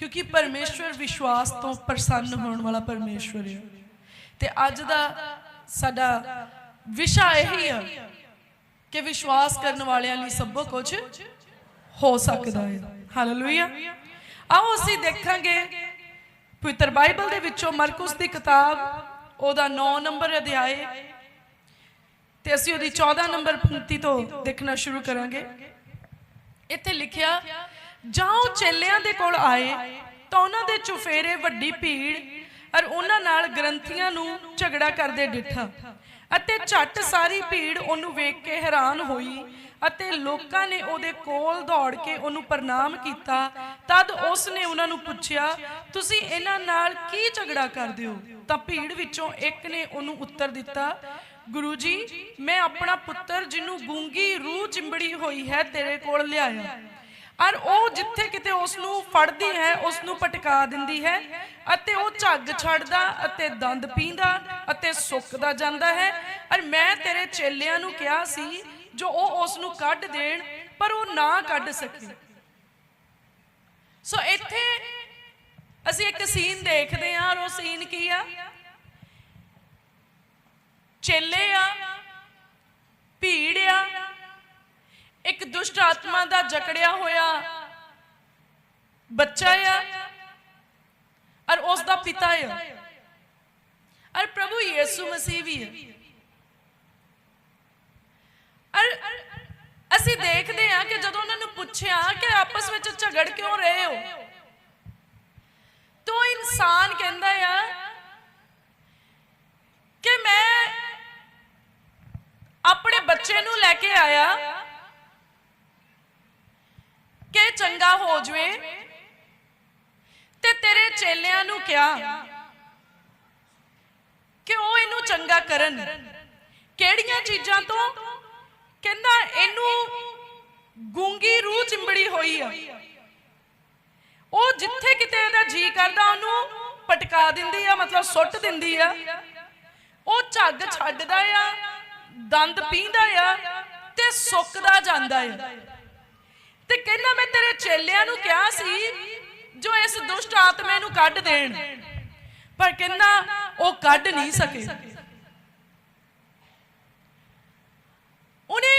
ਕਿਉਂਕਿ ਪਰਮੇਸ਼ਵਰ ਵਿਸ਼ਵਾਸ ਤੋਂ ਪ੍ਰਸੰਨ ਹੋਣ ਵਾਲਾ ਪਰਮੇਸ਼ਵਰ ਹੈ ਤੇ ਅੱਜ ਦਾ ਸਾਡਾ ਵਿਸ਼ਾ ਇਹੀ ਆ ਕਿ ਵਿਸ਼ਵਾਸ ਕਰਨ ਵਾਲਿਆਂ ਲਈ ਸਭ ਕੁਝ ਹੋ ਸਕਦਾ ਹੈ। ਹਾਲੇਲੂਇਆ ਆਓ ਅਸੀਂ ਦੇਖਾਂਗੇ, ਪਵਿੱਤਰ ਬਾਈਬਲ ਦੇ ਵਿੱਚੋਂ ਮਰਕੁਸ ਦੀ ਕਿਤਾਬ, ਉਹਦਾ 9 ਨੰਬਰ ਅਧਿਆਏ। ਤੇ ਅਸੀਂ ਉਹਦੀ 14 ਨੰਬਰ ਪੰਕਤੀ ਤੋਂ ਦੇਖਣਾ ਸ਼ੁਰੂ ਕਰਾਂਗੇ। ਇੱਥੇ ਲਿਖਿਆ ਜਾਂ ਉਹ ਚੇਲਿਆਂ ਦੇ ਕੋਲ ਆਏ, ਤਾਂ ਉਹਨਾਂ ਦੇ ਚੁਫੇਰੇ ਵੱਡੀ ਭੀੜ ਔਰ ਉਹਨਾਂ ਨਾਲ ਗ੍ਰੰਥੀਆਂ ਨੂੰ ਝਗੜਾ ਕਰਦੇ ਡਿੱਠਾ। ਅਤੇ ਝੱਟ ਸਾਰੀ ਭੀੜ ਉਹਨੂੰ ਵੇਖ ਕੇ ਹੈਰਾਨ ਹੋਈ ਅਤੇ ਲੋਕਾਂ ਨੇ ਉਹਦੇ ਕੋਲ ਦੌੜ ਕੇ ਉਹਨੂੰ ਪ੍ਰਣਾਮ ਕੀਤਾ। ਤਦ ਉਸ ਨੇ ਉਹਨਾਂ ਨੂੰ ਪੁੱਛਿਆ, ਤੁਸੀਂ ਇਹਨਾਂ ਨਾਲ ਕੀ ਝਗੜਾ ਕਰਦੇ ਹੋ? ਤਾਂ ਭੀੜ ਵਿੱਚੋਂ ਇੱਕ ਨੇ ਉਹਨੂੰ ਉੱਤਰ ਦਿੱਤਾ, ਗੁਰੂ ਜੀ, ਮੈਂ ਆਪਣਾ ਪੁੱਤਰ ਜਿਹਨੂੰ ਗੂੰਗੀ ਰੂਹ ਚਿੰਬੜੀ ਹੋਈ ਹੈ ਤੇਰੇ ਕੋਲ ਲਿਆਇਆ। ਔਰ ਉਹ ਜਿੱਥੇ ਕਿਤੇ ਉਸ ਨੂੰ ਫੜਦੀ ਹੈ ਉਸ ਨੂੰ ਪਟਕਾ ਦਿੰਦੀ ਹੈ ਅਤੇ ਉਹ ਝੱਗ ਛੱਡਦਾ ਅਤੇ ਦੰਦ ਪੀਂਦਾ ਅਤੇ ਸੁੱਕਦਾ ਜਾਂਦਾ ਹੈ। ਔਰ ਮੈਂ ਤੇਰੇ ਚੇਲਿਆਂ ਨੂੰ ਕਿਹਾ ਸੀ, ਜੋ ਉਹ ਉਸ ਨੂੰ ਕੱਢ ਦੇਣ, ਪਰ ਉਹ ਨਾ ਕੱਢ ਸਕੇ। ਸੋ ਇੱਥੇ ਅਸੀਂ ਇੱਕ ਸੀਨ ਦੇਖਦੇ ਹਾਂ ਔਰ ਉਹ ਸੀਨ ਕੀ ਆ? ਚੇਲੇ ਆ, ਭੀੜ ਆ ਇੱਕ ਦੁਸ਼ਟ ਆਤਮਾ ਦਾ ਜਕੜਿਆ ਹੋਇਆ ਬੱਚਾ ਆ ਔਰ ਉਸ ਦਾ ਪਿਤਾ ਆ। ਔਰ ਪ੍ਰਭੂ ਯੀਸੂ ਮਸੀਹ ਵੀ ਹੈ ਔਰ ਅਸੀਂ ਦੇਖਦੇ ਹਾਂ ਕਿ ਜਦੋਂ ਉਹਨਾਂ ਨੂੰ ਪੁੱਛਿਆ ਕਿ ਆਪਸ ਵਿੱਚ ਝਗੜ ਕਿਉਂ ਰਹੇ ਹੋ, ਤੋ ਇਨਸਾਨ ਕਹਿੰਦਾ ਆ ਕਿ ਮੈਂ ਆਪਣੇ ਬੱਚੇ ਨੂੰ ਲੈ ਕੇ ਆਇਆ ਕਿ ਚੰਗਾ ਹੋ ਜਵੇ। ਤੇ ਤੇਰੇ ਚੇਲਿਆਂ ਨੂੰ ਕਿਹਾ ਕਿ ਉਹ ਇਹਨੂੰ ਚੰਗਾ ਕਰਨ। ਕਿਹੜੀਆਂ ਚੀਜ਼ਾਂ ਤੋਂ? ਕਹਿੰਦਾ ਇਹਨੂੰ ਗੂੰਗੀ ਰੂਹ ਚਿੰਬੜੀ ਹੋਈ ਆ। ਉਹ ਜਿੱਥੇ ਕਿਤੇ ਇਹਦਾ ਜੀ ਕਰਦਾ, ਉਹਨੂੰ ਪਟਕਾ ਦਿੰਦੀ ਆ, ਮਤਲਬ ਸੁੱਟ ਦਿੰਦੀ ਆ। ਉਹ ਝੱਗ ਛੱਡਦਾ ਆ, ਦੰਦ ਪੀਂਦਾ ਆ ਤੇ ਸੁੱਕਦਾ ਜਾਂਦਾ ਆ। ਤੇ ਕਹਿੰਦਾ ਮੈਂ ਤੇਰੇ ਚੇਲਿਆਂ ਨੂੰ ਕਿਹਾ ਸੀ ਜੋ ਇਸ ਦੁਸ਼ਟ ਆਤਮੇ ਨੂੰ ਕੱਢ ਦੇਣ। ਪਰ ਕਹਿੰਦਾ ਉਹ ਕੱਢ ਨਹੀਂ ਸਕੇ। ਉਹਨੇ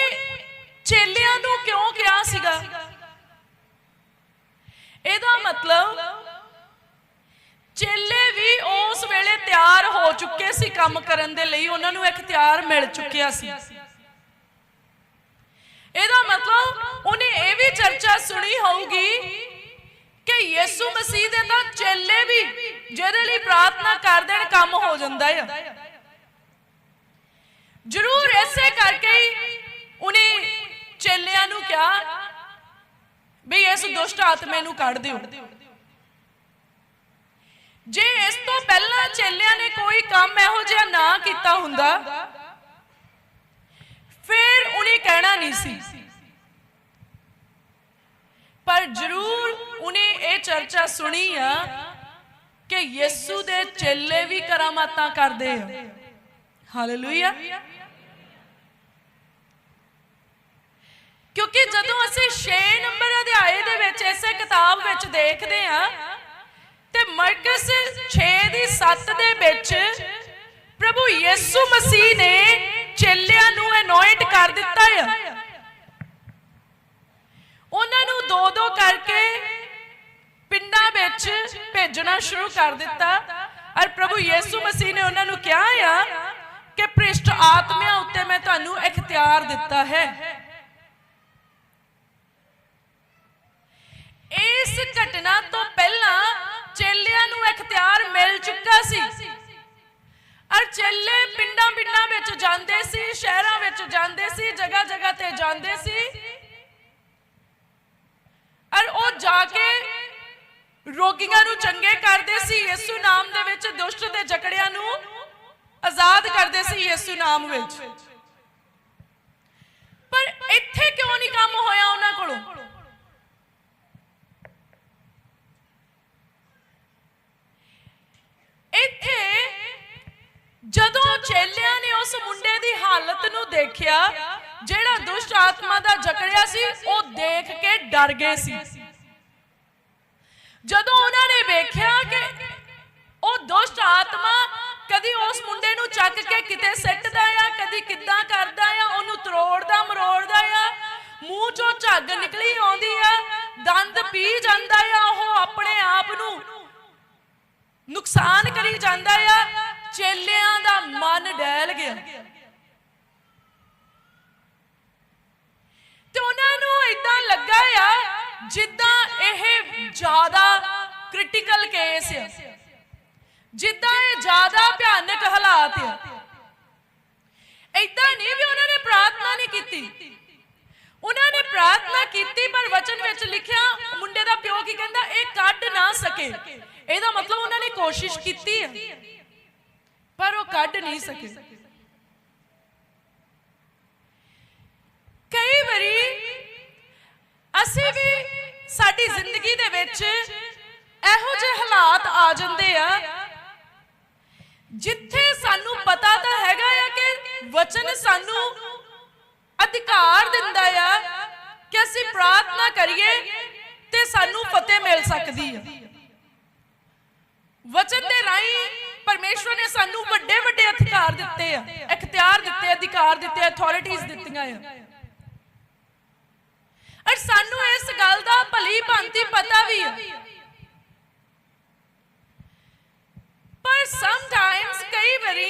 ਚੇਲਿਆਂ ਨੂੰ ਕਿਉਂ ਕਿਹਾ ਸੀਗਾ? ਇਹਦਾ ਮਤਲਬ ਚੇਲੇ ਵੀ ਉਸ ਵੇਲੇ ਤਿਆਰ ਹੋ ਚੁੱਕੇ ਸੀ ਕੰਮ ਕਰਨ ਦੇ ਲਈ। ਉਹਨਾਂ ਨੂੰ ਇਖਤਿਆਰ ਮਿਲ ਚੁੱਕਿਆ ਸੀ। ਇਹਦਾ ਮਤਲਬ ਉਹਨੇ ਇਹ ਵੀ ਚਰਚਾ ਸੁਣੀ ਹੋਊਗੀ ਕਿ ਯੀਸੂ ਮਸੀਹ ਦੇ ਤਾਂ ਚੇਲੇ ਵੀ ਜਿਹਦੇ ਲਈ ਪ੍ਰਾਰਥਨਾ ਕਰ ਦੇਣ ਕੰਮ ਹੋ ਜਾਂਦਾ ਹੈ ਜ਼ਰੂਰ ਐਸੇ ਕਰਕੇ ਹੀ ਉਹਨੇ ਚੇਲਿਆਂ ਨੂੰ ਕਿਹਾ ਵੀ ਇਸ ਦੁਸ਼ਟ ਆਤਮੇ ਨੂੰ ਕੱਢ ਦਿਓ। ਜੇ ਇਸ ਤੋਂ ਪਹਿਲਾਂ ਚੇਲਿਆਂ ਨੇ ਕੋਈ ਕੰਮ ਇਹੋ ਜਿਹਾ ਨਾ ਕੀਤਾ ਹੁੰਦਾ ਫਿਰ ਉਹਨੇ ਕਹਿਣਾ ਨਹੀਂ ਸੀ। ਪਰ ਜ਼ਰੂਰ ਉਹਨੇ ਇਹ ਚਰਚਾ ਸੁਣੀ ਆ ਕਿ ਯਿਸੂ ਦੇ ਚੇਲੇ ਵੀ ਕਰਾਮਾਤਾਂ ਕਰਦੇ ਆ। ਹਾਲੇਲੂਇਆ ਕਿਉਂਕਿ ਜਦੋਂ ਅਸੀਂ 6 ਨੰਬਰ ਅਧਿਆਏ ਦੇ ਵਿੱਚ ਇਸੇ ਕਿਤਾਬ ਵਿੱਚ ਦੇਖਦੇ ਆ, ਤੇ ਮਰਕਸ 6 ਦੀ 7 ਦੇ ਵਿੱਚ ਪ੍ਰਭੂ ਯਿਸੂ ਮਸੀਹ ਨੇ ਚੇਲਿਆਂ ਨੂੰ ਅਨੋਇੰਟ ਕਰ ਦਿੱਤਾ ਆ। ਉਹਨਾਂ ਨੂੰ ਦੋ ਦੋ ਕਰਕੇ ਪਿੰਡਾਂ ਵਿੱਚ ਭੇਜਣਾ ਸ਼ੁਰੂ ਕਰ ਦਿੱਤਾ। ਔਰ ਪ੍ਰਭੂ ਯਿਸੂ ਮਸੀਹ ਨੇ ਉਹਨਾਂ ਨੂੰ ਕਿਹਾ ਆ ਕਿ ਭ੍ਰਿਸ਼ਟ ਆਤਮਿਆਂ ਉੱਤੇ ਮੈਂ ਤੁਹਾਨੂੰ ਇਖਤਿਆਰ ਦਿੱਤਾ ਹੈ। ਇਸ ਘਟਨਾ ਤੋਂ ਪਹਿਲਾਂ ਚੇਲਿਆਂ ਨੂੰ ਇਖਤਿਆਰ ਮਿਲ ਚੁੱਕਾ ਸੀ। ਔਰ ਚੇਲੇ ਵਿੱਚ ਜਾਂਦੇ ਸੀ, ਸ਼ਹਿਰਾਂ ਵਿੱਚ ਜਾਂਦੇ ਸੀ, ਜਗ੍ਹਾ ਜਗ੍ਹਾ ਤੇ ਜਾਂਦੇ ਸੀ। ਔਰ ਉਹ ਜਾ ਕੇ ਰੋਗੀਆਂ ਨੂੰ ਚੰਗੇ ਕਰਦੇ ਸੀ, ਯਿਸੂ ਨਾਮ ਦੇ ਵਿੱਚ ਦੁਸ਼ਟ ਦੇ ਜਕੜਿਆਂ ਨੂੰ ਆਜ਼ਾਦ ਕਰਦੇ ਸੀ ਯਿਸੂ ਨਾਮ ਵਿੱਚ। ਪਰ ਇੱਥੇ ਕਿਉਂ ਨਹੀਂ ਕੰਮ ਹੋਇਆ ਉਹਨਾਂ ਕੋਲੋਂ? ਇੱਥੇ ਜਦੋਂ ਚੇਲਿਆਂ ਨੇ ਉਸ ਮੁੰਡੇ ਦੀ ਹਾਲਤ ਨੂੰ ਦੇਖਿਆ, ਜਿਹੜਾ ਦੁਸ਼ਟ ਆਤਮਾ ਦਾ ਜਕੜਿਆ ਸੀ, ਉਹ ਦੇਖ ਕੇ ਡਰ ਗਏ ਸੀ। ਜਦੋਂ ਉਹਨਾਂ ਵੇਖਿਆ ਕਿ ਉਹ ਦੁਸ਼ਟ ਆਤਮਾ ਕਦੀ ਉਸ ਮੁੰਡੇ ਨੂੰ ਚੱਕ ਕੇ ਕਿਤੇ ਸਿੱਟਦਾ ਆ, ਕਦੀ ਕਿੱਦਾਂ ਕਰਦਾ ਆ, ਉਹਨੂੰ ਤਰੋੜਦਾ, ਮਰੋੜਦਾ ਆ, ਮੂੰਹ ਚੋਂ ਝੱਗ ਨਿਕਲੀ ਆਉਂਦੀ ਆ, ਦੰਦ ਪੀ ਜਾਂਦਾ ਆ, ਉਹ ਆਪਣੇ ਆਪ ਨੂੰ ਨੁਕਸਾਨ ਕਰੀ ਜਾਂਦਾ ਆ ਚੇਲਿਆਂ ਦਾ ਮਨ ਡੈਲ ਗਿਆ। ਤੇ ਉਹਨਾਂ ਨੂੰ ਇਦਾਂ ਲੱਗਾ ਆ ਜਿੱਦਾਂ ਇਹ ਜ਼ਿਆਦਾ ਕ੍ਰਿਟੀਕਲ ਕੇਸ ਆ। ਜਿੱਦਾਂ ਇਹ ਜ਼ਿਆਦਾ ਭਿਆਨਕ ਹਾਲਾਤ ਆ। ਇਦਾਂ ਨਹੀਂ ਵੀ ਉਹਨਾਂ ਨੇ ਪ੍ਰਾਰਥਨਾ ਨਹੀਂ ਕੀਤੀ। ਉਹਨਾਂ ਨੇ ਪ੍ਰਾਰਥਨਾ ਕੀਤੀ ਪਰ ਵਚਨ ਵਿੱਚ ਲਿਖਿਆ, ਮੁੰਡੇ ਦਾ ਪਿਓ ਕੀ ਕਹਿੰਦਾ, ਇਹ ਕੱਢ ਨਾ ਸਕੇ। ਇਹਦਾ ਮਤਲਬ ਉਹਨਾਂ ਨੇ ਕੋਸ਼ਿਸ਼ ਕੀਤੀ ਹੈ ਪਰ ਉਹ ਕੱਢ ਨਹੀਂ ਸਕੇ। ਕਈ ਵਾਰੀ ਅਸੀਂ ਵੀ ਸਾਡੀ ਜ਼ਿੰਦਗੀ ਦੇ ਵਿੱਚ ਇਹੋ ਜਿਹੇ ਹਾਲਾਤ ਆ ਜਾਂਦੇ ਆ ਜਿੱਥੇ ਸਾਨੂੰ ਪਤਾ ਤਾਂ ਹੈਗਾ ਆ ਕਿ ਵਚਨ ਸਾਨੂੰ ਅਧਿਕਾਰ ਦਿੰਦਾ ਆ ਕਿ ਅਸੀਂ ਪ੍ਰਾਰਥਨਾ ਕਰੀਏ ਤੇ ਸਾਨੂੰ ਫਤਿਹ ਮਿਲ ਸਕਦੀ ਆ। ਵਚਨ ਦੇ ਰਾਹੀਂ ਪਰਮੇਸ਼ਵਰ ਨੇ ਸਾਨੂੰ ਵੱਡੇ ਵੱਡੇ ਅਧਿਕਾਰ ਦਿੱਤੇ ਆ, ਇਖਤਿਆਰ ਦਿੱਤੇ, ਅਧਿਕਾਰ ਦਿੱਤੇ ਅਥਾਰਟੀਆਂ ਦਿੱਤੀਆਂ ਆ। ਔਰ ਸਾਨੂੰ ਇਸ ਗੱਲ ਦਾ ਭਲੀ ਭਾਂਤੀ ਪਤਾ ਵੀ ਹੈ ਪਰ ਸਮ ਟਾਈਮਸ ਕਈ ਵਾਰੀ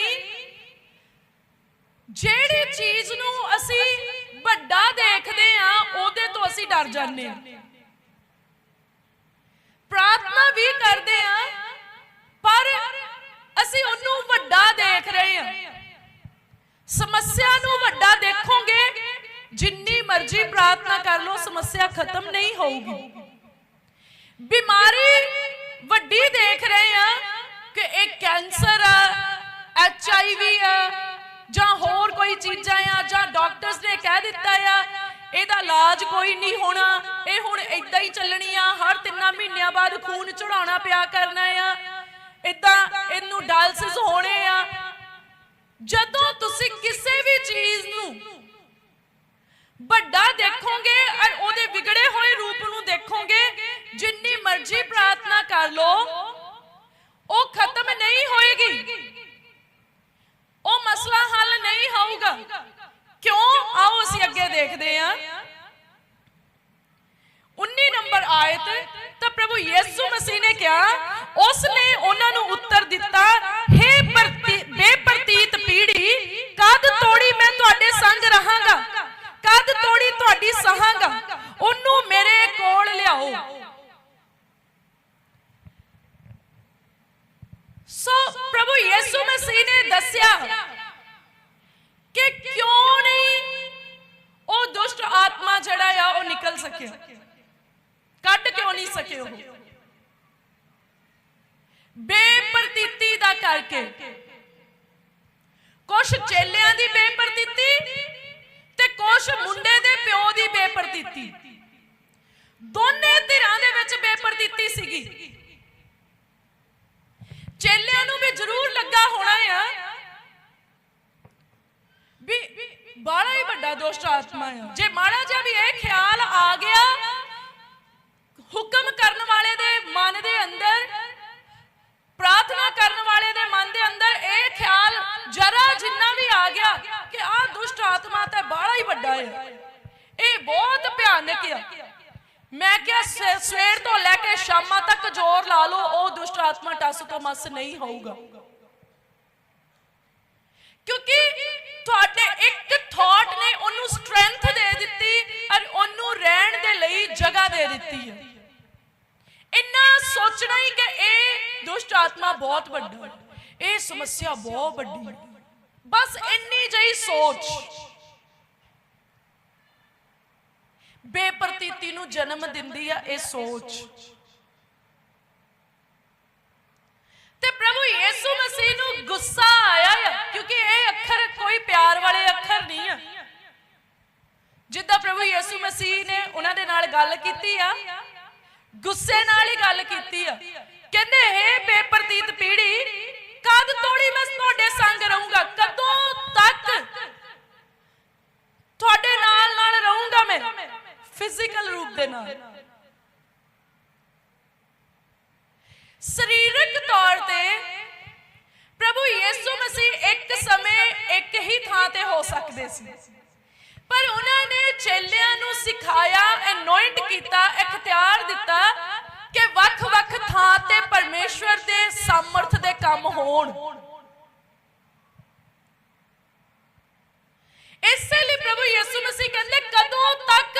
ਜਿਹੜੀ ਚੀਜ਼ ਨੂੰ ਅਸੀਂ ਵੱਡਾ ਦੇਖਦੇ ਆ, ਉਹਦੇ ਤੋਂ ਅਸੀਂ ਡਰ ਜਾਂਦੇ ਆ। ਪ੍ਰਾਰਥਨਾ ਵੀ ਕਰਦੇ ਆ ਵੱਡਾ ਦੇਖ ਰਹੇ ਆ। ਸਮੱਸਿਆ ਨੂੰ ਵੱਡਾ ਦੇਖੋਗੇ, ਜਿੰਨੀ ਮਰਜ਼ੀ ਪ੍ਰਾਰਥਨਾ ਕਰ ਲਓ, ਸਮੱਸਿਆ ਖਤਮ ਨਹੀਂ ਹੋਊਗੀ। ਬਿਮਾਰੀ ਵੱਡੀ ਦੇਖ ਰਹੇ ਆ ਕਿ ਇਹ ਕੈਂਸਰ ਆ, ਐਚ ਆਈ ਵੀ ਆ, ਜਾਂ ਹੋਰ ਕੋਈ ਚੀਜ਼ਾਂ ਆ, ਜਾਂ ਡਾਕਟਰਸ ਨੇ ਕਹਿ ਦਿੱਤਾ ਆ, ਇਹਦਾ ਇਲਾਜ ਕੋਈ ਨਹੀਂ ਹੋਣਾ, ਇਹ ਹੁਣ ਇਦਾਂ ਹੀ ਚੱਲਣੀ ਆ, ਹਰ ਤਿੰਨਾਂ ਮਹੀਨਿਆਂ ਬਾਅਦ ਖੂਨ ਚੜਾਉਣਾ ਪਿਆ ਕਰਨਾ ਆ। ਇਦਾਂ ਇਹਨੂੰ ਡਾਇਲਸਿਸ ਹੋਣੇ ਆ। ਜਦੋਂ ਤੁਸੀਂ ਕਿਸੇ ਵੀ ਚੀਜ਼ ਨੂੰ ਵੱਡਾ ਦੇਖੋਗੇ ਔਰ ਉਹਦੇ ਵਿਗੜੇ ਹੋਏ ਰੂਪ ਨੂੰ ਦੇਖੋਗੇ, ਜਿੰਨੀ ਮਰਜ਼ੀ ਪ੍ਰਾਰਥਨਾ ਕਰ ਲੋ ਉਹ ਖਤਮ ਨਹੀਂ ਹੋਏਗੀ। ਉਹ ਮਸਲਾ ਹੱਲ ਨਹੀਂ ਹੋਊਗਾ। ਕਿਉਂ? ਆਓ ਅਸੀਂ ਅੱਗੇ ਦੇਖਦੇ ਹਾਂ। 19 ਨੰਬਰ ਆਇਤ ਤਾਂ ਪ੍ਰਭੂ ਯਿਸੂ ਮਸੀਹ ਨੇ ਕਿਹਾ ਉਸ ਨੇ ਉਹਨਾਂ ਨੂੰ ਉੱਤਰ ਦਿੱਤਾ हे ਪ੍ਰਤੀ ਬੇਪਰਤੀਤ ਪੀੜੀ ਕਦ ਤੋੜੀ ਮੈਂ ਤੁਹਾਡੇ ਸੰਗ ਰਹਾਂਗਾ ਕਦ ਤੋੜੀ ਤੁਹਾਡੀ ਸਹਾਂਗਾ ਉਹਨੂੰ ਮੇਰੇ ਕੋਲ ਲਿਆਓ ਸੋ ਪ੍ਰਭੂ ਯਿਸੂ ਮਸੀਹ ਨੇ ਦੱਸਿਆ ਕਿ ਕਿਉਂ ਨਹੀਂ ਉਹ ਦੁਸ਼ਟ ਆਤਮਾ ਜਿਹੜਾ ਆ ਉਹ ਨਿਕਲ ਸਕਿਆ ਕੱਢ ਕਿਉਂ ਨਹੀਂ ਸਕੇ ਉਹ ਬੇਪਰਤੀਤੀ ਦਾ ਕਰਕੇ ਕੁਛ ਚੇਲਿਆਂ ਦੀ ਬੇਪਰਤੀਤੀ ਤੇ ਕੁਛ ਮੁੰਡੇ ਦੇ ਪਿਓ ਦੀ ਬੇਪਰਤੀਤੀ ਦੋਨੇ ਧਿਰਾਂ ਦੇ ਵਿੱਚ ਬੇਪਰਤੀਤੀ ਸੀਗੀ ਚੇਲਿਆਂ ਨੂੰ ਵੀ ਜ਼ਰੂਰ ਲੱਗਾ ਹੋਣਾ ਆ ਵੀ ਬੜਾ ਹੀ ਵੱਡਾ ਦੁਸ਼ਟ ਆਤਮਾ ਆ। ਜੇ ਮਾੜਾ ਜਿਹਾ ਵੀ ਇਹ ਖਿਆਲ ਆ ਗਿਆ, ਹੁਕਮ ਕਰਨ ਵਾਲੇ ਦੇ ਮਨ ਦੇ ਅੰਦਰ, ਪ੍ਰਾਰਥਨਾ ਕਰਨ ਵਾਲੇ ਦੇ ਮਨ ਦੇ ਅੰਦਰ ਇਹ ਖਿਆਲ ਜਰਾ ਜਿੰਨਾ ਵੀ ਆ ਗਿਆ ਕਿ ਆਹ ਦੁਸ਼ਟ ਆਤਮਾ ਤਾਂ ਬੜਾ ਹੀ ਵੱਡਾ ਹੈ ਇਹ ਬਹੁਤ ਭਿਆਨਕ ਆ। ਮੈਂ ਕਿਹਾ ਸਵੇ- ਸਵੇਰ ਤੋਂ ਲੈ ਕੇ ਸ਼ਾਮਾਂ ਤੱਕ ਜ਼ੋਰ ਲਾ ਲਓ, ਉਹ ਦੁਸ਼ਟ ਆਤਮਾ ਟਸ ਤੋਂ ਮਸ ਨਹੀਂ ਹੋਊਗਾ। ਕਿਉਂਕਿ ਤੁਹਾਡੇ ਇੱਕ ਥਾਟ ਨੇ ਉਹਨੂੰ ਸਟਰੈਂਥ ਦੇ ਦਿੱਤੀ ਔਰ ਉਹਨੂੰ ਰਹਿਣ ਦੇ ਲਈ ਜਗ੍ਹਾ ਦੇ ਦਿੱਤੀ ਹੈ। ਇੰਨਾ ਸੋਚਣਾ ਹੀ ਕਿ ਇਹ ਦੁਸ਼ਟ ਆਤਮਾ ਬਹੁਤ ਵੱਡਾ ਹੈ, ਇਹ ਸਮੱਸਿਆ ਬਹੁਤ ਵੱਡੀ ਹੈ। ਬਸ ਇੰਨੀ ਜਿਹੀ ਸੋਚ। ਬੇਪਰਤੀਤੀ ਨੂੰ ਜਨਮ ਦਿੰਦੀ ਆ ਇਹ ਸੋਚ। ਤੇ ਪ੍ਰਭੂ ਯਿਸੂ ਮਸੀਹ ਨੂੰ ਗੁੱਸਾ ਆਇਆ ਆ, ਕਿਉਂਕਿ ਇਹ ਅੱਖਰ ਕੋਈ ਪਿਆਰ ਵਾਲੇ ਅੱਖਰ ਨਹੀਂ ਆ। ਜਿੱਦਾਂ ਪ੍ਰਭੂ ਯਿਸੂ ਮਸੀਹ ਨੇ ਉਹਨਾਂ ਦੇ ਨਾਲ ਗੱਲ ਕੀਤੀ ਆ, ਗੁੱਸੇ ਨਾਲ ਹੀ ਗੱਲ ਕੀਤੀ ਆ। ਕਹਿੰਦੇ, ਹੈ ਬੇਪਰਤੀਤ ਪੀੜੀ ਕਦ ਤੋੜੀ ਮੈਂ ਤੁਹਾਡੇ ਸੰਗ ਰਹੂੰਗਾ? ਕਦੋਂ ਤੱਕ ਤੁਹਾਡੇ ਨਾਲ ਨਾਲ ਰਹੂੰਗਾ ਮੈਂ? ਫਿਜ਼ੀਕਲ ਰੂਪ ਦੇ ਨਾਲ। ਸਰੀਰਕ ਤੌਰ ਤੇ ਪ੍ਰਭੂ ਯੀਸੂ ਮਸੀਹ ਇੱਕ ਸਮੇਂ ਇੱਕ ਹੀ ਥਾਂ ਤੇ ਹੋ ਸਕਦੇ ਸੀ। ਪਰ ਉਹਨਾਂ ਨੇ ਚੇਲਿਆਂ ਨੂੰ ਸਿਖਾਇਆ ਅਨੋਇੰਟ ਕੀਤਾ, ਇਖਤਿਆਰ ਦਿੱਤਾ ਕਿ ਵੱਖ-ਵੱਖ ਥਾਂ ਤੇ ਪਰਮੇਸ਼ਵਰ ਦੇ ਸਮਰਥ ਦੇ ਕੰਮ ਹੋਣ। ਇਸੇ ਲਈ ਪ੍ਰਭੂ ਯਿਸੂ ਮਸੀਹ ਕਹਿੰਦੇ, ਕਦੋਂ ਤੱਕ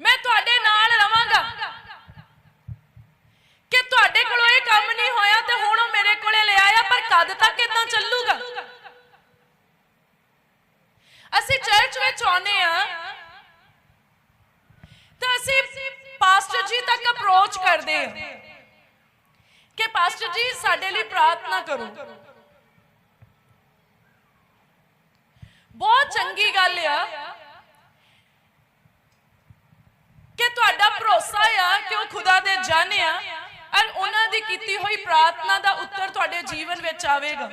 ਮੈਂ ਤੁਹਾਡੇ ਨਾਲ ਰਵਾਂਗਾ ਕਿ ਤੁਹਾਡੇ ਕੋਲੋਂ ਇਹ ਕੰਮ ਨਹੀਂ ਹੋਇਆ ਤੇ ਹੁਣ ਉਹ ਮੇਰੇ ਕੋਲੇ ਲੈ ਆਇਆ ਪਰ ਕਦ ਤੱਕ ਇਦਾਂ ਚੱਲੂਗਾ? ਅਸੀਂ ਚਰਚ ਵਿੱਚ ਆਉਨੇ ਆ ਤਾਂ ਅਸੀਂ ਪਾਸਟਰ ਜੀ ਤੱਕ ਅਪਰੋਚ ਕਰਦੇ ਆ ਕਿ ਪਾਸਟਰ ਜੀ ਸਾਡੇ ਲਈ ਪ੍ਰਾਰਥਨਾ ਕਰੋ। ਬਹੁਤ ਚੰਗੀ ਗੱਲ ਆ ਕਿ ਤੁਹਾਡਾ ਭਰੋਸਾ ਆ ਕਿ ਉਹ ਖੁਦਾ ਦੇ ਜਨ ਆ। ਔਰ ਉਹਨਾਂ ਦੀ ਕੀਤੀ ਹੋਈ ਪ੍ਰਾਰਥਨਾ ਦਾ ਉੱਤਰ ਤੁਹਾਡੇ ਜੀਵਨ ਵਿੱਚ ਆਵੇਗਾ।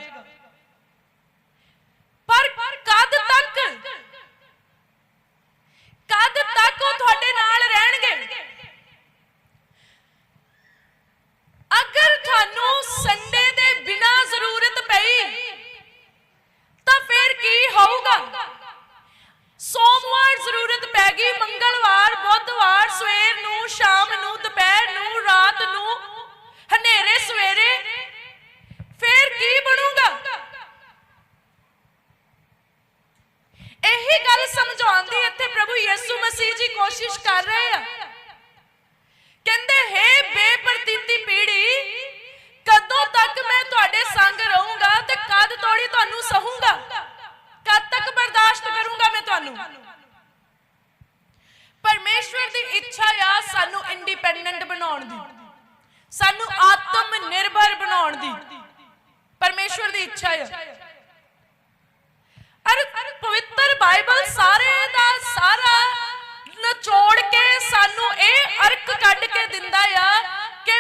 ਪਰ ਕਦ ਤੱਕ? ਕਦ ਤੱਕ ਉਹ ਤੁਹਾਡੇ ਨਾਲ ਰਹਿਣਗੇ? ਅਗਰ ਤੁਹਾਨੂੰ ਸੰਡੇ ਦੇ ਬਿਨਾ ਜ਼ਰੂਰਤ ਪਈ, ਤਾਂ ਫਿਰ ਕੀ ਹੋਊਗਾ? ਸੋਮਵਾਰ ਜ਼ਰੂਰਤ ਪੈ ਗਈ, ਮੰਗਲਵਾਰ, ਬੁੱਧਵਾਰ, ਸਵੇਰ ਨੂੰ, ਸ਼ਾਮ ਨੂੰ ਦੁਪਹਿਰ ਨੂੰ ਰਾਤ ਨੂੰ ਹਨੇਰੇ ਸਵੇਰੇ ਫਿਰ ਕੀ ਬਣੂਗਾ ਇਹੀ ਗੱਲ ਸਮਝਾਉਣ ਦੀ ਇੱਥੇ ਪ੍ਰਭੂ ਯਿਸੂ ਮਸੀਹ ਜੀ ਕੋਸ਼ਿਸ਼ ਕਰ ਰਹੇ ਆ ਕਹਿੰਦੇ ਹੈ ਬੇਪਰਤੀਤੀ ਪੀੜੀ ਕਦੋਂ ਤੱਕ ਮੈਂ ਤੁਹਾਡੇ ਸੰਗ ਰਹੂੰਗਾ ਤੇ ਕਦ ਤੋੜੀ ਤੁਹਾਨੂੰ ਸਹੂੰਗਾ ਕਦ ਤੱਕ ਬਰਦਾਸ਼ਤ ਕਰੂੰਗਾ ਮੈਂ ਤੁਹਾਨੂੰ ਪਰਮੇਸ਼ਵਰ ਦੀ ਇੱਛਾ ਆ ਸਾਨੂੰ ਇੰਡੀਪੈਂਡੈਂਟ ਬਣਾਉਣ ਦੀ ਸਾਨੂੰ ਆਤਮ ਨਿਰਭਰ ਬਣਾਉਣ ਦੀ ਪਰਮੇਸ਼ਵਰ ਦੀ ਇੱਛਾ ਆ ਅਰ ਪਵਿੱਤਰ ਬਾਈਬਲ ਸਾਰੇ ਦਾ ਸਾਰਾ ਨਚੋੜ ਕੇ ਸਾਨੂੰ ਇਹ ਅਰਕ ਕੱਢ ਕੇ ਦਿੰਦਾ ਆ ਕਿ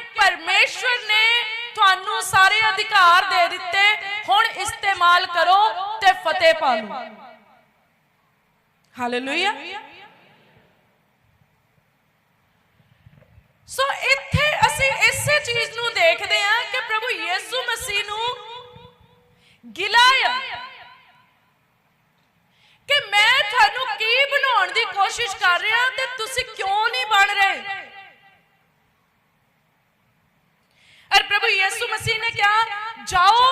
ਪਰਮੇਸ਼ਵਰ ਨੇ ਤੁਹਾਨੂੰ ਸਾਰੇ ਅਧਿਕਾਰ ਦੇ ਦਿੱਤੇ। ਹੁਣ ਇਸਤੇਮਾਲ ਕਰੋ ਤੇ ਫਤਿਹ ਪਾ ਲਓ। ਹਾਲੇਲੂਇਆ ਸੋ ਇੱਥੇ ਅਸੀਂ ਇਸੇ ਚੀਜ਼ ਨੂੰ ਦੇਖਦੇ ਹਾਂ ਕਿ ਪ੍ਰਭੂ ਯਿਸੂ ਮਸੀਹ ਨੂੰ ਗਿਲਾ ਕਿ ਮੈਂ ਤੁਹਾਨੂੰ ਕੀ ਬਣਾਉਣ ਦੀ ਕੋਸ਼ਿਸ਼ ਕਰ ਰਿਹਾ ਤੇ ਤੁਸੀਂ ਕਿਉਂ ਨਹੀਂ ਬਣ ਰਹੇ ਅਰ ਪ੍ਰਭੂ ਯਿਸੂ ਮਸੀਹ ਨੇ ਕਿਹਾ, ਜਾਓ,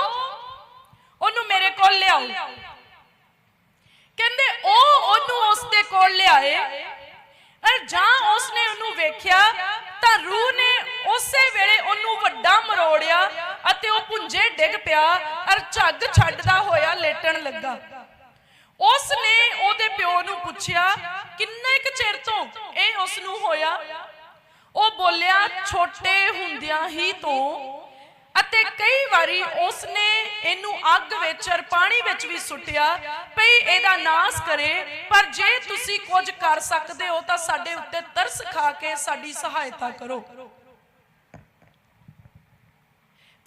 ਉਹਨੂੰ ਮੇਰੇ ਕੋਲ ਲਿਆਓ। ਕਹਿੰਦੇ, ਉਹ ਉਹਨੂੰ ਉਸ ਦੇ ਕੋਲ ਲਿਆਏ। ਅਰ ਜਾਂ ਉਸਨੇ ਉਹਨੂੰ ਵੇਖਿਆ, ਤਾਂ ਰੂਹ ਨੇ ਉਸੇ ਵੇਲੇ ਉਹਨੂੰ ਵੱਡਾ ਮਰੋੜਿਆ ਅਤੇ ਉਹ ਪੁੰਜੇ ਡਿੱਗ ਪਿਆ, ਅਰ ਝੱਗ ਛੱਡਦਾ ਹੋਇਆ ਲੇਟਣ ਲੱਗਾ। ਉਸ ਨੇ ਉਹਦੇ ਪਿਓ ਨੂੰ ਪੁੱਛਿਆ, ਕਿੰਨੇ ਕੁ ਚਿਰ ਤੋਂ ਇਹ ਉਸ ਨੂੰ ਹੋਇਆ? ਉਹ ਬੋਲਿਆ, ਛੋਟੇ ਹੁੰਦਿਆਂ ਹੀ ਤੋਂ। ਅਤੇ ਕਈ ਵਾਰੀ ਉਸ ਇਹਨੂੰ ਅੱਗ ਵਿੱਚ ਔਰ ਪਾਣੀ ਵਿੱਚ ਵੀ ਸੁੱਟਿਆ, ਭਈ ਇਹਦਾ ਨਾਸ ਕਰੇ, ਪਰ ਜੇ ਤੁਸੀਂ ਕੁਝ ਕਰ ਸਕਦੇ ਹੋ ਤਾਂ ਸਾਡੇ ਉੱਤੇ ਤਰਸ ਖਾ ਕੇ ਸਾਡੀ ਸਹਾਇਤਾ ਕਰੋ।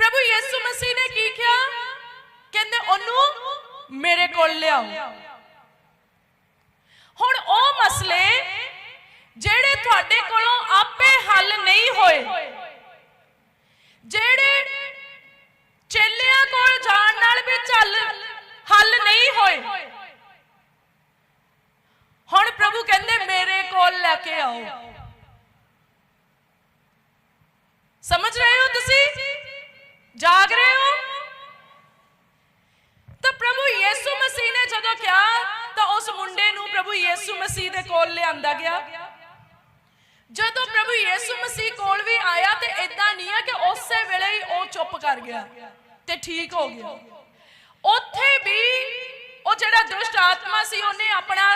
ਪ੍ਰਭੂ ਯਿਸੂ ਮਸੀਹ ਨੇ ਕੀ ਕਿਹਾ? ਕਹਿੰਦੇ, ਉਹਨੂੰ ਮੇਰੇ ਕੋਲ ਲਿਆਓ। ਹੁਣ ਉਹ ਮਸਲੇ ਜਿਹੜੇ ਤੁਹਾਡੇ ਕੋਲੋਂ ਆਪ ਹੱਲ ਨਹੀਂ ਹੋਏ। ਜਿਹੜੇ ਚੇਲਿਆਂ ਕੋਲ ਜਾਣ ਨਾਲ ਵੀ ਚੱਲ ਹੱਲ ਨਹੀਂ ਹੋਏ। ਹੁਣ ਪ੍ਰਭੂ ਕਹਿੰਦੇ, ਮੇਰੇ ਕੋਲ ਲੈ ਕੇ ਆਓ। ਸਮਝ ਰਹੇ ਹੋ ਤੁਸੀਂ? ਜਾਗ ਰਹੇ ਹੋ? ਤਾਂ ਪ੍ਰਭੂ ਯਿਸੂ ਮਸੀਹ ਨੇ ਜਦੋਂ ਕਿਹਾ, ਤਾਂ ਉਸ ਮੁੰਡੇ ਨੂੰ ਪ੍ਰਭੂ ਯਿਸੂ ਮਸੀਹ ਦੇ ਕੋਲ ਲਿਆਂਦਾ ਗਿਆ। ਜਦੋਂ ਪ੍ਰਭੂ ਯਿਸੂ ਮਸੀਹ ਕੋਲ ਵੀ ਆਇਆ ਤੇ ਇਦਾਂ ਨਹੀਂ ਆ ਕਿ ਉਸੇ ਵੇਲੇ ਹੀ ਉਹ ਚੁੱਪ ਕਰ ਗਿਆ ਤੇ ਠੀਕ ਹੋ ਗਿਆ। ਉੱਥੇ ਵੀ ਉਹ ਜਿਹੜਾ ਦੁਸ਼ਟ ਆਤਮਾ ਸੀ, ਉਹਨੇ ਆਪਣਾ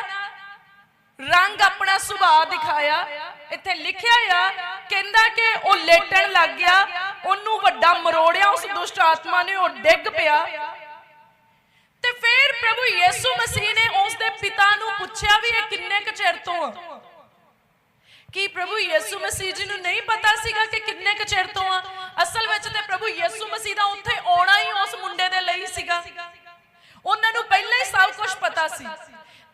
ਰੰਗ, ਆਪਣਾ ਸੁਭਾਅ ਦਿਖਾਇਆ। ਇੱਥੇ ਲਿਖਿਆ ਆ, ਕਹਿੰਦਾ ਕਿ ਉਹ ਲੇਟਣ ਲੱਗ ਗਿਆ। ਉਹਨੂੰ ਵੱਡਾ ਮਰੋੜਿਆ, ਉਸ ਦੁਸ਼ਟ ਆਤਮਾ ਨੇ, ਉਹ ਡਿੱਗ ਪਿਆ। ਤੇ ਫਿਰ ਪ੍ਰਭੂ ਯਿਸੂ ਮਸੀਹ ਨੇ ਉਸ ਦੇ ਪਿਤਾ ਨੂੰ ਪੁੱਛਿਆ ਵੀ ਇਹ ਕਿੰਨੇ ਕੁ ਚਿਰ ਤੋਂ ਆ? ਕਿ ਪ੍ਰਭੂ ਯਿਸੂ ਮਸੀਹ ਜੀ ਨੂੰ ਨਹੀਂ ਪਤਾ ਸੀਗਾ ਕਿ ਕਿੰਨੇ ਕੁ ਚਿਰ ਤੋਂ ਆ, ਅਸਲ ਵਿੱਚ ਤੇ ਪ੍ਰਭੂ ਯਿਸੂ ਮਸੀਹ ਦਾ ਉੱਥੇ ਆਉਣਾ ਹੀ ਉਸ ਮੁੰਡੇ ਦੇ ਲਈ ਸੀਗਾ। ਉਹਨਾਂ ਨੂੰ ਪਹਿਲਾਂ ਹੀ ਸਭ ਕੁਝ ਪਤਾ ਸੀ।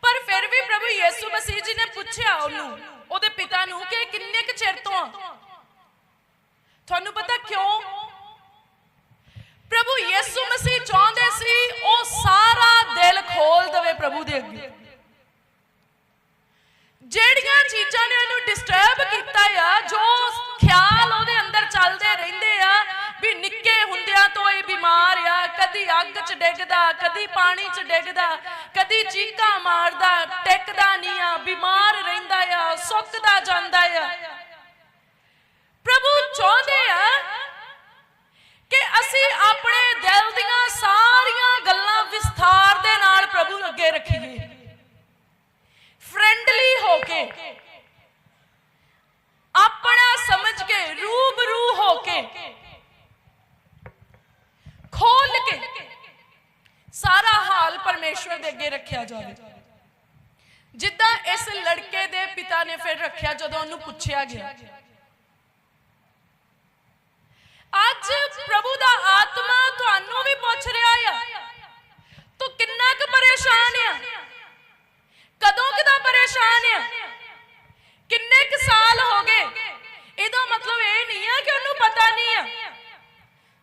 ਪਰ ਫਿਰ ਵੀ ਪ੍ਰਭੂ ਯਿਸੂ ਮਸੀਹ ਜੀ ਨੇ ਪੁੱਛਿਆ ਉਹਨੂੰ, ਉਹਦੇ ਪਿਤਾ ਨੂੰ ਕਿ ਕਿੰਨੇ ਕੁ ਚਿਰ ਤੋਂ ਆ? ਤੁਹਾਨੂੰ ਪਤਾ ਕਿਉਂ? ਪ੍ਰਭੂ ਯਿਸੂ ਮਸੀਹ ਚਾਹੁੰਦੇ ਸੀ ਉਹ ਸਾਰਾ ਦਿਲ ਖੋਲ ਦੇਵੇ ਪ੍ਰਭੂ ਦੇ ਅੱਗੇ। ਜਿਹੜੀਆਂ ਚੀਜ਼ਾਂ ਨੇ ਉਹਨੂੰ ਡਿਸਟਰਬ ਕੀਤਾ ਆ, ਜੋ ਖਿਆਲ ਉਹਦੇ ਅੰਦਰ ਚੱਲਦੇ ਰਹਿੰਦੇ ਆ, ਵੀ ਨਿੱਕੇ ਹੁੰਦਿਆਂ ਤੋਂ ਇਹ ਬਿਮਾਰ ਆ, ਕਦੀ ਅੱਗ 'ਚ ਡਿੱਗਦਾ, ਕਦੀ ਪਾਣੀ 'ਚ ਡਿੱਗਦਾ, ਕਦੀ ਚੀਕਾਂ ਮਾਰਦਾ, ਟਿਕਦਾ ਨਹੀਂ ਆ, ਬਿਮਾਰ ਰਹਿੰਦਾ ਆ, ਸੁੱਕਦਾ ਜਾਂਦਾ ਆ। ਪ੍ਰਭੂ ਚਾਹੁੰਦੇ ਆ ਕਿ ਅਸੀਂ ਆਪਣੇ ਦਿਲ ਦੀਆਂ ਸਾਰੀਆਂ ਗੱਲਾਂ ਵਿਸਥਾਰ ਦੇ ਨਾਲ ਪ੍ਰਭੂ ਅੱਗੇ ਰੱਖੀਏ। ਫ੍ਰੈਂਡਲੀ ਹੋ ਕੇ ਆਪਣਾ ਸਮਝ ਕੇ ਰੂਬਰੂ ਹੋ ਕੇ ਖੋਲ ਕੇ ਸਾਰਾ ਹਾਲ ਪਰਮੇਸ਼ਵਰ ਦੇ ਅੱਗੇ ਰੱਖਿਆ ਜਾਵੇ ਜਿੱਦਾਂ ਇਸ ਲੜਕੇ ਦੇ ਪਿਤਾ ਨੇ ਫਿਰ ਰੱਖਿਆ ਜਦੋਂ ਉਹਨੂੰ ਪੁੱਛਿਆ ਗਿਆ ਅੱਜ ਪ੍ਰਭੂ ਦਾ ਆਤਮਾ ਤੁਹਾਨੂੰ ਵੀ ਪੁੱਛ ਰਿਹਾ ਆ ਤੂੰ ਕਿੰਨਾ ਕੁ ਪਰੇਸ਼ਾਨ ਆ ਕਦੋਂ ਕਿਦਾ ਪਰੇਸ਼ਾਨ ਆ। ਕਿੰਨੇ ਕੁ ਸਾਲ ਹੋ ਗਏ? ਇਹਦਾ ਮਤਲਬ ਇਹ ਨਹੀਂ ਆ ਕਿ ਉਹਨੂੰ ਪਤਾ ਨਹੀਂ ਆ।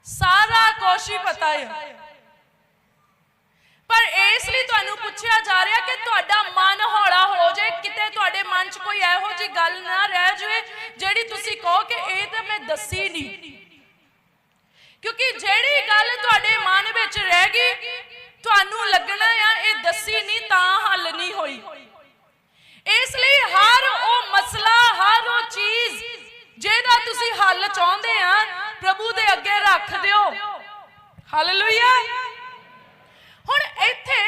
ਸਾਰਾ ਕੁਝ ਹੀ ਪਤਾ ਆ। ਪਰ ਇਸ ਲਈ ਤੁਹਾਨੂੰ ਪੁੱਛਿਆ ਜਾ ਰਿਹਾ ਕਿ ਤੁਹਾਡਾ ਮਨ ਹੌਲਾ ਹੋ ਜਾਏ, ਕਿਤੇ ਤੁਹਾਡੇ ਮਨ 'ਚ ਕੋਈ ਇਹੋ ਜਿਹੀ ਗੱਲ ਨਾ ਰਹਿ ਜਾਵੇ, ਜਿਹੜੀ ਤੁਸੀਂ ਕਹੋ ਕਿ ਇਹ ਤਾਂ ਮੈਂ ਦੱਸੀ ਨਹੀਂ। ਕਿਉਂਕਿ ਜਿਹੜੀ ਗੱਲ ਤੁਹਾਡੇ ਮਨ ਵਿੱਚ ਰਹਿ ਗਈ, ਤੁਹਾਨੂੰ ਲੱਗਣਾ ਆ, ਇਹ ਦੱਸੀ ਨਹੀਂ ਤਾਂ ਹੱਲ ਨਹੀਂ ਹੋਈ। ਇਸ ਲਈ ਹਰ ਉਹ ਮਸਲਾ, ਹਰ ਉਹ ਚੀਜ਼ ਜਿਹਦਾ ਤੁਸੀਂ ਹੱਲ ਚਾਹੁੰਦੇ ਆ, ਪ੍ਰਭੂ ਦੇ ਅੱਗੇ ਰੱਖ ਦਿਓ। ਹਾਲੇਲੂਇਆ ਹੁਣ ਇੱਥੇ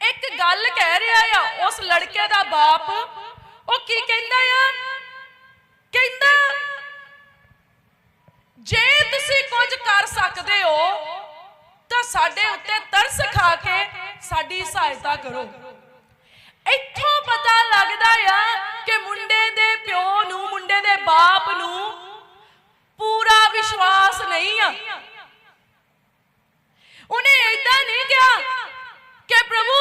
ਇੱਕ ਗੱਲ ਕਹਿ ਰਿਹਾ ਆ, ਉਸ ਲੜਕੇ ਦਾ ਬਾਪ। ਉਹ ਕੀ ਕਹਿੰਦਾ ਆ? ਕਹਿੰਦਾ, ਜੇ ਤੁਸੀਂ ਕੁਝ ਕਰ ਸਕਦੇ ਹੋ, ਤਾਂ ਸਾਡੇ ਉੱਤੇ ਤਰਸ ਖਾ ਕੇ ਸਾਡੀ ਸਹਾਇਤਾ ਕਰੋ। ਇੱਥੋਂ ਪਤਾ ਲੱਗਦਾ ਆ ਕਿ ਮੁੰਡੇ ਦੇ ਪਿਓ ਨੂੰ ਮੁੰਡੇ ਦੇ ਬਾਪ ਨੂੰ ਪੂਰਾ ਵਿਸ਼ਵਾਸ ਨਹੀਂ ਆ ਉਹਨੇ ਇਦਾਂ ਨਹੀਂ ਕਿਹਾ ਕਿ ਪ੍ਰਭੂ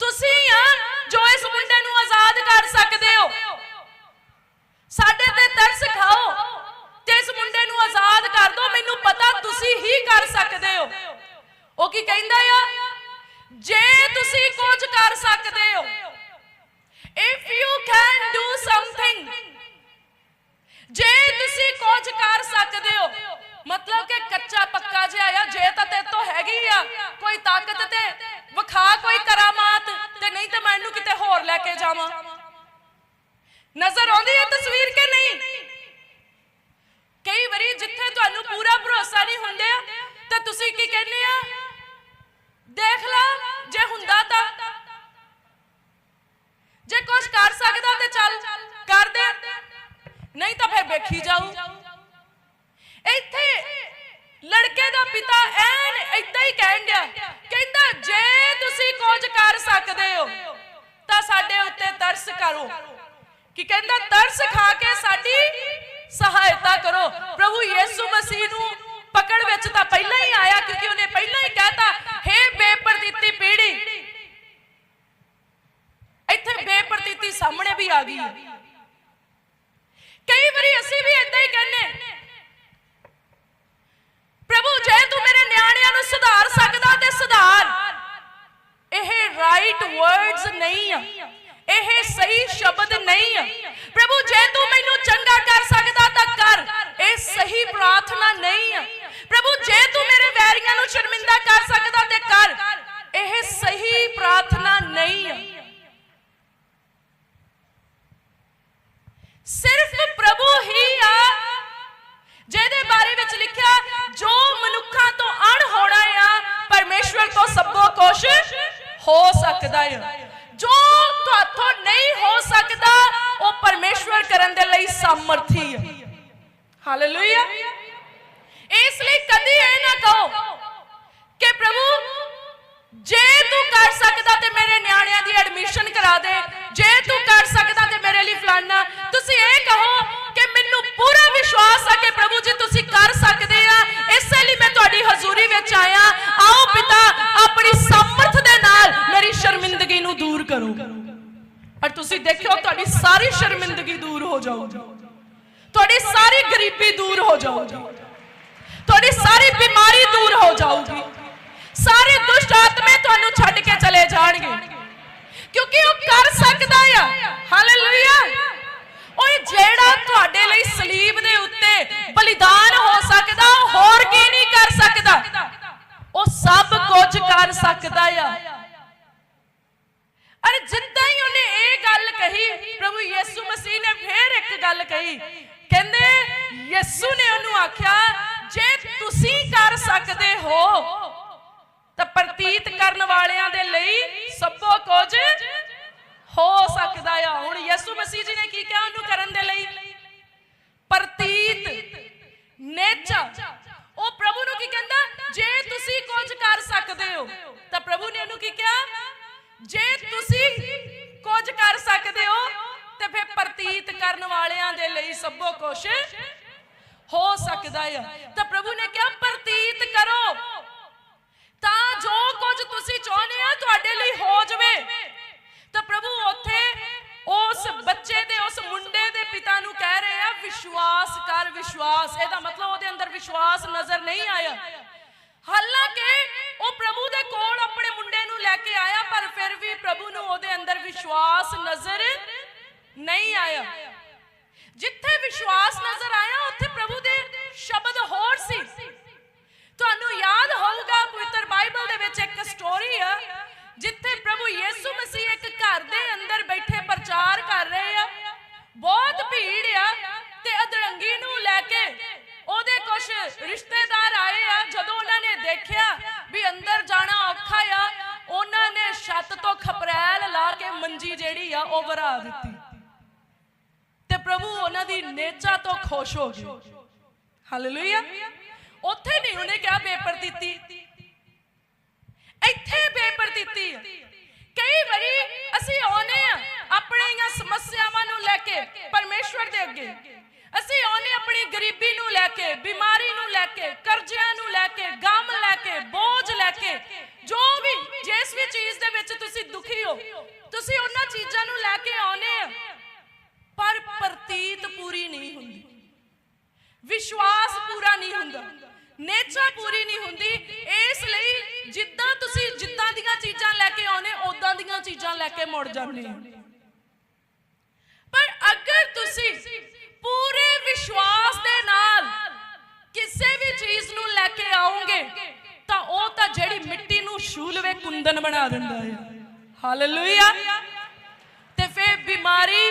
ਤੁਸੀਂ ਆ ਜੋ ਇਸ ਮੁੰਡੇ ਨੂੰ ਆਜ਼ਾਦ ਕਰ ਸਕਦੇ ਹੋ ਸਾਡੇ ਤੇ ਤਰਸ ਖਾਓ ਤੇ ਇਸ ਮੁੰਡੇ ਨੂੰ ਆਜ਼ਾਦ ਕਰ ਦਿਓ ਮੈਨੂੰ ਪਤਾ ਤੁਸੀਂ ਹੀ ਕਰ ਸਕਦੇ ਹੋ ਉਹ ਕੀ ਕਹਿੰਦਾ ਆ ਜੇ ਤੁਸੀਂ ਕੁਝ ਕਰ ਸਕਦੇ ਹੋ if you can do something ਜੇ ਤੁਸੀਂ ਕੁਝ ਕਰ ਸਕਦੇ ਹੋ ਮਤਲਬ ਕਿ ਕੱਚਾ ਪੱਕਾ ਜਿਹਾ ਆ ਜੇ ਤਾਂ ਤੇ ਤੋਂ ਹੈਗੀ ਆ ਕੋਈ ਤਾਕਤ ਤੇ ਵਿਖਾ ਕੋਈ ਕਰਾਮਾਤ ਤੇ ਨਹੀਂ ਤੇ ਮੈਂ ਇਹਨੂੰ ਕਿਤੇ ਹੋਰ ਲੈ ਕੇ ਜਾਵਾਂ ਨਜ਼ਰ ਆਉਂਦੀ ਹੈ ਤਸਵੀਰ ਕਿ ਨਹੀਂ? ਕਈ ਵਾਰੀ ਜਿੱਥੇ ਤੁਹਾਨੂੰ ਪੂਰਾ ਭਰੋਸਾ ਨਹੀਂ ਹੁੰਦੇ, ਤਾਂ ਤੁਸੀਂ ਕੀ ਕਹਿੰਦੇ ਆ? ਦੇਖ ਲਾ, ਜੇ ਹੁੰਦਾ ਤਾਂ। ਜੇ ਕੁਝ ਕਰ ਸਕਦਾ ਤੇ ਚੱਲ, ਕਰ ਦੇ। ਨਹੀਂ ਤਾਂ ਫਿਰ ਵੇਖੀ ਜਾਊ। ਇੱਥੇ ਲੜਕੇ ਦਾ ਪਿਤਾ ਐਨ ਇਦਾਂ ਹੀ ਕਹਿਣ ਗਿਆ ਕਹਿੰਦਾ, ਜੇ ਤੁਸੀਂ ਕੁਝ ਕਰ ਸਕਦੇ ਹੋ, ਤਾਂ ਸਾਡੇ ਉੱਤੇ ਤਰਸ ਕਰੋ। ਕੀ ਕਹਿੰਦਾ ਤਰਸ ਖਾ ਕੇ ਸਾਡੀ ਸਹਾਇਤਾ ਕਰੋ। ਪ੍ਰਭੂ ਯੀਸੂ ਮਸੀਹ ਨੂੰ ਪਕੜ ਵਿੱਚ ਤਾਂ ਪਹਿਲਾਂ ਹੀ ਆਇਆ ਕਿਉਂਕਿ ਉਹਨੇ ਪਹਿਲਾਂ ਹੀ ਕਹਿਤਾ, ਹੇ ਬੇਪਰਦੀਤੀ ਪੀੜੀ। ਇੱਥੇ ਬੇਪਰਦੀਤੀ ਸਾਹਮਣੇ ਵੀ ਆ ਗਈ ਕਈ ਵਾਰੀ ਅਸੀਂ ਵੀ ਇਦਾਂ ਹੀ ਕਹਿੰਨੇ ਪ੍ਰਭੂ, ਜੇ ਤੂੰ ਮੇਰੇ ਨਿਆਣਿਆਂ ਨੂੰ ਸੁਧਾਰ ਸਕਦਾ ਤੇ ਸੁਧਾਰ। ਇਹ ਰਾਈਟ ਵਰਡਸ ਨਹੀਂ ਆ। ਇਹ ਸਹੀ ਸ਼ਬਦ ਨਹੀਂ ਆ। ਪ੍ਰਭੂ, ਜੇ ਤੂੰ ਮੈਨੂੰ ਚੰਗਾ ਕਰ ਸਕਦਾ ਤਾਂ ਕਰ। ਇਹ ਸਹੀ ਪ੍ਰਾਰਥਨਾ ਨਹੀਂ ਆ। ਪ੍ਰਭੂ, ਜੇ ਤੂੰ ਮੇਰੇ ਵੈਰੀਆਂ ਨੂੰ ਸ਼ਰਮਿੰਦਾ ਕਰ ਸਕਦਾ ਤੇ ਕਰ। ਇਹ ਸਹੀ ਪ੍ਰਾਰਥਨਾ ਨਹੀਂ ਆ। ਸਿਰਫ ਪ੍ਰਭੂ ਹੀ ਆ, ਜਿਹਦੇ ਬਾਰੇ ਵਿੱਚ ਲਿਖਿਆ, ਜੋ ਮਨੁੱਖਾਂ ਤੋਂ ਅਣ ਹੋਣਾ ਆ, ਪਰਮੇਸ਼ਵਰ ਤੋਂ ਸਭੋ ਕੁਝ ਹੋ ਸਕਦਾ ਆ। ਜੋ ਤੁਹਾਥੋਂ ਨਹੀਂ ਹੋ ਸਕਦਾ, ਉਹ ਪਰਮੇਸ਼ਵਰ ਕਰਨ ਦੇ ਲਈ ਸਮਰਥੀ ਹੈ ਹਾਲੇਲੂਇਆ ਇਸ ਲਈ ਕਦੀ ਇਹ ਨਾ ਕਹੋ ਕਿ ਪ੍ਰਭੂ, ਜੇ ਤੂੰ ਕਰ ਸਕਦਾ ਤੇ ਮੇਰੇ ਨਿਆਣਿਆਂ ਦੀ ਐਡਮਿਸ਼ਨ ਕਰਾ ਦੇ। ਜੇ ਤੂੰ ਕਰ ਸਕਦਾ ਤੇ ਮੇਰੇ ਲਈ ਫਲਾਨਾ। ਤੁਸੀਂ ਇਹ ਕਹੋ ਮੈਨੂੰ ਪੂਰਾ ਵਿਸ਼ਵਾਸ ਆ ਕਿ ਪ੍ਰਭੂ ਜੀ ਤੁਸੀਂ ਕਰ ਸਕਦੇ ਆ। ਇਸੇ ਲਈ ਮੈਂ ਤੁਹਾਡੀ ਹਜ਼ੂਰੀ ਵਿੱਚ ਆਇਆ। ਆਓ ਪਿਤਾ, ਆਪਣੀ ਸਮਰਥ ਦੇ ਨਾਲ ਮੇਰੀ ਸ਼ਰਮਿੰਦਗੀ ਨੂੰ ਦੂਰ ਕਰੋ। ਔਰ ਤੁਸੀਂ ਦੇਖਿਓ, ਤੁਹਾਡੀ ਸਾਰੀ ਸ਼ਰਮਿੰਦਗੀ ਦੂਰ ਹੋ ਜਾਊਗੀ ਤੁਹਾਡੀ ਸਾਰੀ ਗਰੀਬੀ ਦੂਰ ਹੋ ਜਾਊਗੀ। ਤੁਹਾਡੀ ਸਾਰੀ ਬਿਮਾਰੀ ਦੂਰ ਹੋ ਜਾਊਗੀ। ਸਾਰੇ ਦੁਸ਼ਟ ਆਤਮੇ ਤੁਹਾਨੂੰ ਛੱਡ ਕੇ ਚਲੇ ਜਾਣਗੇ। ਕਿਉਂਕਿ ਉਹ ਕਰ ਸਕਦਾ ਆ। ਹਾਲੇਲੂਇਆ ਜਿਹੜਾ ਤੁਹਾਡੇ ਲਈ ਸਲੀਬ ਦੇ ਉੱਤੇ ਬਲੀਦਾਨ ਹੋ ਸਕਦਾ, ਉਹ ਹੋਰ ਕੀ ਨਹੀਂ ਕਰ ਸਕਦਾ? ਉਹ ਸਭ ਕੁਝ ਕਰ ਸਕਦਾ ਆ। ਅਰੇ ਜਿੱਦਾਂ ਹੀ ਉਹਨੇ ਇਹ ਗੱਲ ਕਹੀ, ਪ੍ਰਭੂ ਯਿਸੂ ਮਸੀਹ ਨੇ ਫੇਰ ਇੱਕ ਗੱਲ ਕਹੀ। ਕਹਿੰਦੇ, ਯਿਸੂ ਨੇ ਉਹਨੂੰ ਆਖਿਆ, ਜੇ ਤੁਸੀਂ ਕਰ ਸਕਦੇ ਹੋ, ਤਾਂ ਪ੍ਰਤੀਤ ਕਰਨ ਵਾਲਿਆਂ ਦੇ ਲਈ ਸਭੋ ਕੁਝ ਹੋ ਸਕਦਾ ਆ। ਹੁਣ ਯਿਸੂ ਮਸੀਹ ਜੀ ਨੇ ਕੀ ਕਿਹਾ? ਉਹਨੂੰ ਕਰਨ ਦੇ ਲਈ ਪ੍ਰਤੀਤ ਨੇਚਾ। ਉਹ ਪ੍ਰਭੂ ਨੂੰ ਕੀ ਕਹਿੰਦਾ? ਜੇ ਤੁਸੀਂ ਕੁਝ ਕਰ ਸਕਦੇ ਹੋ, ਤਾਂ ਪ੍ਰਭੂ ਨੇ ਉਹਨੂੰ ਕੀ ਕਿਹਾ? ਜੇ ਤੁਸੀਂ ਕੁਝ ਕਰ ਸਕਦੇ ਹੋ, ਤੇ ਫਿਰ ਪ੍ਰਤੀਤ ਕਰਨ ਵਾਲਿਆਂ ਦੇ ਲਈ ਸਭੋ ਕੁਝ ਹੋ ਸਕਦਾ ਆ। ਤਾਂ ਪ੍ਰਭੂ ਨੇ ਕਿਹਾ, ਪ੍ਰਤੀਤ ਕਰੋ। ਤਾਂ ਜੋ ਕੁਝ ਤੁਸੀਂ ਚਾਹੁੰਦੇ ਆ, ਤੁਹਾਡੇ ਲਈ ਹੋ ਜਾਵੇ। ਤਾਂ ਪ੍ਰਭੂ ਉੱਥੇ ਉਸ ਬੱਚੇ ਦੇ, ਉਸ ਮੁੰਡੇ ਦੇ ਪਿਤਾ ਨੂੰ ਕਹਿ ਰਹੇ ਆ, ਵਿਸ਼ਵਾਸ ਕਰ, ਵਿਸ਼ਵਾਸ। ਇਹਦਾ ਮਤਲਬ ਉਹਦੇ ਅੰਦਰ ਵਿਸ਼ਵਾਸ ਨਜ਼ਰ ਨਹੀਂ ਆਇਆ। ਹਾਲਾਂਕਿ ਉਹ ਪ੍ਰਭੂ ਦੇ ਕੋਲ ਆਪਣੇ ਮੁੰਡੇ ਨੂੰ ਲੈ ਕੇ ਆਇਆ, ਪਰ ਫਿਰ ਵੀ ਪ੍ਰਭੂ ਨੂੰ ਉਹਦੇ ਅੰਦਰ ਵਿਸ਼ਵਾਸ ਨਜ਼ਰ ਨਹੀਂ ਆਇਆ। ਜਿੱਥੇ ਵਿਸ਼ਵਾਸ ਨਜ਼ਰ ਆਇਆ, ਉੱਥੇ ਪ੍ਰਭੂ ਦੇ ਸ਼ਬਦ ਖੁਸ਼ ਹੋ ਗਏ ਹਾਲੇਲੂਇਆ ਉੱਥੇ ਨਹੀਂ ਉਹਨੇ ਕਿਹਾ ਬੇਪਰਤੀਤੀ ਇੱਥੇ ਬੇਪਰਤੀਤੀ ਕਈ ਵਾਰੀ ਅਸੀਂ ਆਉਨੇ ਆ ਆਪਣੀਆਂ ਸਮੱਸਿਆਵਾਂ ਨੂੰ ਲੈ ਕੇ ਪਰਮੇਸ਼ਵਰ ਦੇ ਅੱਗੇ। ਅਸੀਂ ਆਉਨੇ ਆਪਣੀ ਗਰੀਬੀ ਨੂੰ ਲੈ ਕੇ, ਬਿਮਾਰੀ ਨੂੰ ਲੈ ਕੇ, ਕਰਜ਼ਿਆਂ ਨੂੰ ਲੈ ਕੇ, ਗਮ ਲੈ ਕੇ, ਬੋਝ ਲੈ ਕੇ, ਜੋ ਵੀ ਜਿਸ ਵੀ ਚੀਜ਼ ਦੇ ਵਿੱਚ ਤੁਸੀਂ ਦੁਖੀ ਹੋ, ਤੁਸੀਂ ਉਹਨਾਂ ਚੀਜ਼ਾਂ ਨੂੰ ਲੈ ਕੇ ਆਉਨੇ ਆ। ਪਰ ਪ੍ਰਤੀਤ ਪੂਰੀ ਨਹੀਂ ਹੁੰਦੀ। ਵਿਸ਼ਵਾਸ ਪੂਰਾ ਨਹੀਂ ਹੁੰਦਾ। ਨੇਚਾ ਪੂਰੀ ਨਹੀਂ ਹੁੰਦੀ। ਇਸ ਲਈ ਜਿੱਦਾਂ ਤੁਸੀਂ ਜਿੱਦਾਂ ਦੀਆਂ ਚੀਜ਼ਾਂ ਲੈ ਕੇ ਆਉਨੇ ਉਦਾਂ ਦੀਆਂ ਚੀਜ਼ਾਂ ਲੈ ਕੇ ਮੁੜ ਜਾਂਦੇ ਹੋ। ਪਰ ਅਗਰ ਤੁਸੀਂ ਪੂਰੇ ਵਿਸ਼ਵਾਸ ਦੇ ਨਾਲ ਕਿਸੇ ਵੀ ਚੀਜ਼ ਨੂੰ ਲੈ ਕੇ ਆਉਂਗੇ ਤਾਂ ਉਹ ਤਾਂ ਜਿਹੜੀ ਮਿੱਟੀ ਨੂੰ ਛੂਲਵੇ, ਕੁੰਦਨ ਬਣਾ ਦਿੰਦਾ ਹੈ। ਹਾਲੇਲੂਇਆ ਤੇ ਫੇਰ ਬਿਮਾਰੀ